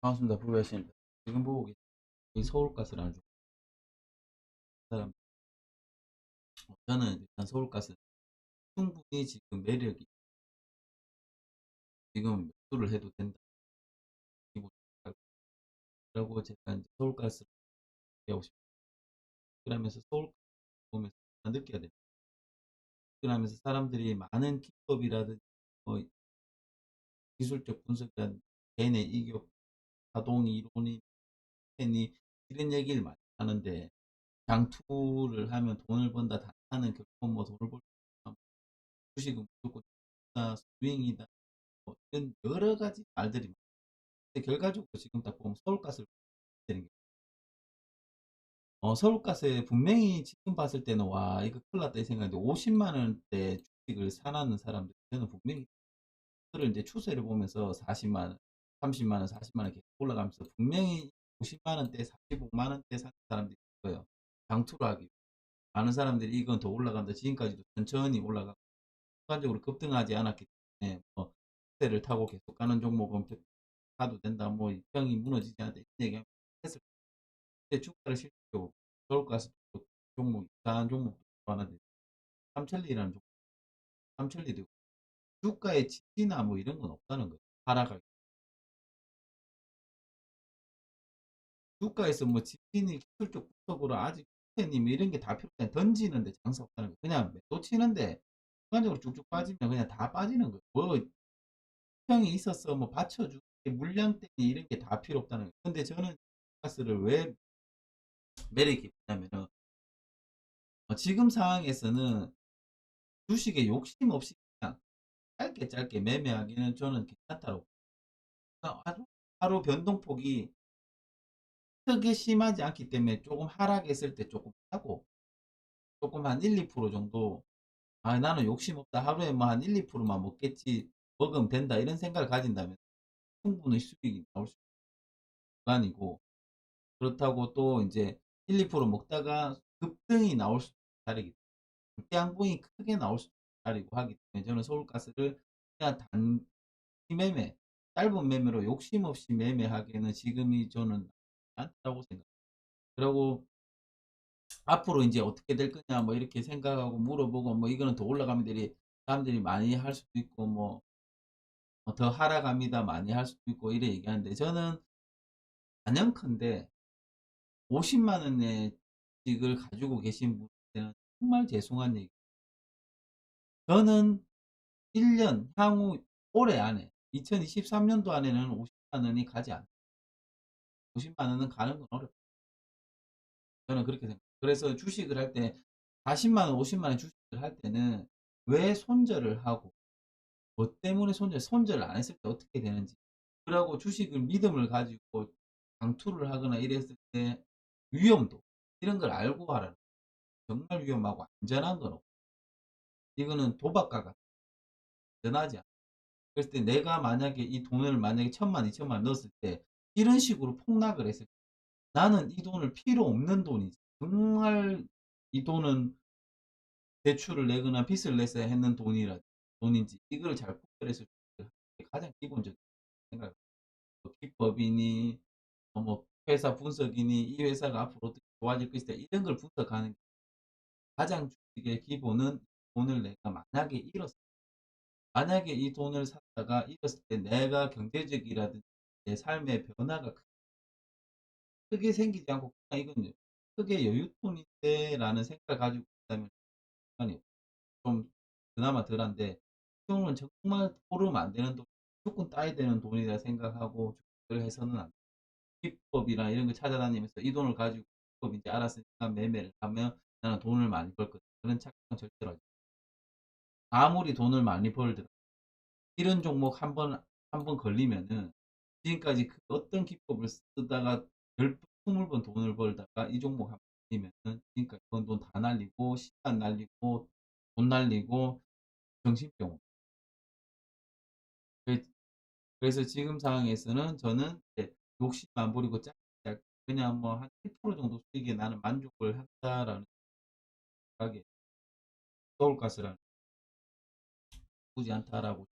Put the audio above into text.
반갑습니다. 부배신입니다. 지금 보고 계신 이 서울가스라는 중 사람 어, 저는 일단 서울가스 충분히 지금 매력이 지금 매수를 해도 된다. 그리고 제가 이제 서울가스를 하고 싶어요. 그러면서 서울 보면서 느껴야 됩니다. 그러면서 사람들이 많은 기법이라든지 뭐 기술적 분석이라든지 개인의 이격, 자동 이론이 팬이 이런 얘기를 많이 하는데 장투를 하면 돈을 번다 단타는 결코 뭐 돈을 벌 주식은 무조건 다 스윙이다 뭐 이런 여러 가지 말들이 많아요. 결과적으로 지금 딱 보면 서울가스를 되는 게 어, 서울가스에 분명히 지금 봤을 때는 와 이거 큰일 났다 이 생각인데 50만 원대 주식을 사놨는 사람들 저는 분명히 그를 이제 추세를 보면서 40만 원, 30만 원, 40만 원 계속 올라가면서 분명히 50만 원대, 45만 원대 사는 사람들이 있어요. 장투를 하기. 많은 사람들이 이건 더 올라간다. 지금까지도 천천히 올라가고 순간적으로 급등하지 않았기 때문에 뭐 추세를 타고 계속 가는 종목은 가도 된다. 뭐 평이 무너지지 않는다. 이런 얘기 했을 때 주가를 실제로 서울가스 종목 이상한 종목도 하나 삼천리라는 종목 삼천리도 주가의 지지나 뭐 이런 건 없다는 거예요. 하락할 주가에서 뭐 지진이 기술적 분석으로 아직 님 이런 게 다 필요 없다. 던지는데 장사 없다는 거예요. 그냥 매도 치는데 순간적으로 쭉쭉 빠지면 그냥 다 빠지는 거예요. 뭐 평이 있었어 뭐 받쳐주기 물량 때문에 이런 게 다 필요 없다는 거예요. 근데 저는 가스를 왜 매력이 있냐면은 어, 지금 상황에서는 주식에 욕심 없이 그냥 짧게 짧게 매매하기는 저는 괜찮다고 하루, 하루 변동폭이 크게 심하지 않기 때문에 조금 하락했을 때 조금 하고 조금 한 1, 2% 정도 아 나는 욕심 없다. 하루에 뭐 한 1, 2%만 먹겠지 먹으면 된다 이런 생각을 가진다면 충분히 수익이 나올 수 있는 구간이고 그렇다고 또 이제 1, 2% 먹다가 급등이 나올 수 있는 자리이기 때문에 양봉이 크게 나올 수 있는 자리고 하기 때문에 저는 서울가스를 그냥 단 매매 짧은 매매로 욕심 없이 매매하기에는 지금이 저는 않다고 생각. 그리고 앞으로 이제 어떻게 될 거냐 뭐 이렇게 생각하고 물어보고 뭐 이거는 더 올라가면 들이 사람들이 많이 할 수도 있고 뭐 더 하락합니다 많이 할 수도 있고 이래 얘기하는데 저는 단연컨대 50만 원의 직을 가지고 계신 분들은 정말 죄송한 얘기. 저는 1년 향후 올해 안에 2023년도 안에는 50만 원이 가지 않다. 50만 원은 가는 건 어렵다. 저는 그렇게 생각해요. 그래서 주식을 할 때 40만 원, 50만 원 주식을 할 때는 왜 손절을 하고 뭐 때문에 손절, 손절을 안 했을 때 어떻게 되는지 그러고 주식을 믿음을 가지고 장투를 하거나 이랬을 때 위험도 이런 걸 알고 하라는 정말 위험하고 안전한 건 없고 이거는 도박과 같아 안전하지 않아 그랬을 때 내가 만약에 이 돈을 만약에 천만, 이천만 넣었을 때 이런 식으로 폭락을 했을 때 나는 이 돈을 필요 없는 돈이지. 정말 이 돈은 대출을 내거나 빚을 내서 했는 돈이라 돈인지 이걸 잘때 가장 기본적인 생각. 뭐 기법이니 어, 뭐 회사 분석이니 이 회사가 앞으로 어떻게 좋아질 것이다 이런 걸 분석하는 가장 주식의 기본은 돈을 내가 만약에 잃었어. 만약에 이 돈을 샀다가 잃었을 때 내가 경제적이라든지 내 삶의 변화가 크게 생기지 않고 그냥 이건 크게 여윳돈인데 라는 생각을 가지고 있다면 아니 좀 그나마 덜한데 돈은 정말 오르면 안 되는 돈 무조건 따야 되는 돈이라 생각하고 그걸 해서는 안 돼. 기법이나 이런 거 찾아다니면서 이 돈을 가지고 기법 이제 알았으니까 매매를 하면 나는 돈을 많이 벌 거다. 그런 착각은 절대로 하지 아무리 돈을 많이 벌더라도 이런 종목 한 번 한 번 걸리면은 지금까지 그 어떤 기법을 쓰다가 10번, 20번 돈을 벌다가 이 종목 걸리면은 지금까지 번 돈 다 날리고 시간 날리고 돈 날리고 정신병 그래서 지금 상황에서는 저는 욕심 안 부리고 짧게 그냥 뭐 한 1% 정도 수익에 나는 만족을 한다라는 생각에 서울가스라는. 굳이 않다라고